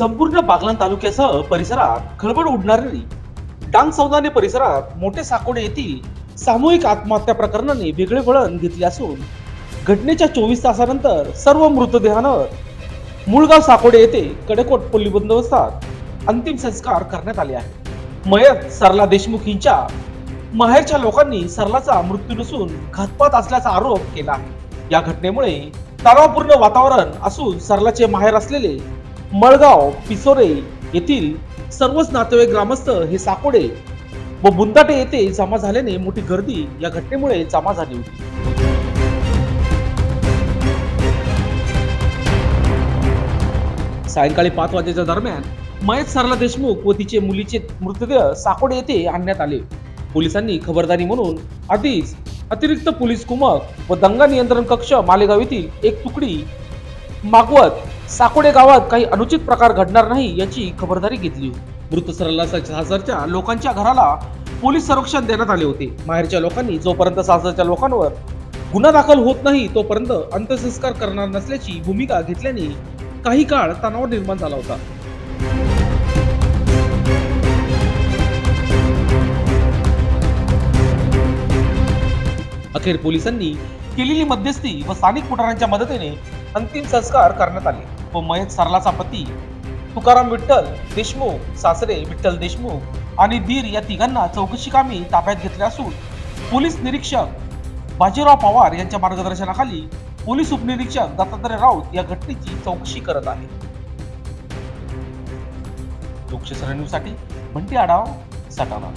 संपूर्ण बागलान तालुक्यासह परिसरात खळबळ उडणारी डांग सौदाने परिसरात मोठे साकोडे येथील सामूहिक आत्महत्या प्रकरणाने वेगळे वळण घेतले असून घटनेच्या चोवीस तासानंतर सर्व मृतदेहांवर मुळगाव साकोडे येथे कडेकोट पोलीस बंदोबस्तात अंतिम संस्कार करण्यात आले आहे. मयत सरला देशमुख हिंच्या माहेरच्या लोकांनी सरलाचा मृत्यू नसून घातपात असल्याचा आरोप केला आहे. या घटनेमुळे तणावपूर्ण वातावरण असून सरलाचे माहेर असलेले मळगाव पिसोरे येथील सर्वच नातेवाईक ग्रामस्थ हे साकोडे व बुंदाटे येथे जमा झाल्याने मोठी गर्दी या घटनेमुळे जमा झाली होती. सायंकाळी पाच वाजेच्या दरम्यान मयत सरला देशमुख व तिचे मुलीचे मृतदेह साकोडे येथे आणण्यात आले. पोलिसांनी खबरदारी म्हणून आधीच अतिरिक्त पोलीस कुमक व दंगा नियंत्रण कक्ष मालेगाव येथील एक तुकडी मागवत साकोडे गावात काही अनुचित प्रकार घडणार नाही याची खबरदारी घेतली मृत सरला सासरच्या लोकांच्या घराला पोलीस संरक्षण देण्यात आले होते. माहेरच्या लोकांनी जोपर्यंत सासरच्या लोकांवर गुन्हा दाखल होत नाही तोपर्यंत अंत्यसंस्कार करणार नसल्याची भूमिका घेतल्याने काही काळ तणाव निर्माण झाला होता. अखेर पोलिसांनी केलेली मध्यस्थी व स्थानिक पुटारांच्या मदतीने अंतिम संस्कार करण्यात आले. व महेश सरलाचा पती तुकाराम विठ्ठल देशमुख सासरे विठ्ठल देशमुख आणि धीर या तिघांना चौकशी कामी ताब्यात घेतले असून पोलीस निरीक्षक बाजीराव पवार यांच्या मार्गदर्शनाखाली पोलीस उपनिरीक्षक दत्तात्रय राऊत या घटनेची चौकशी करत आहे. लोकशाही न्यूजसाठी म्हणते आढावा सटाणा.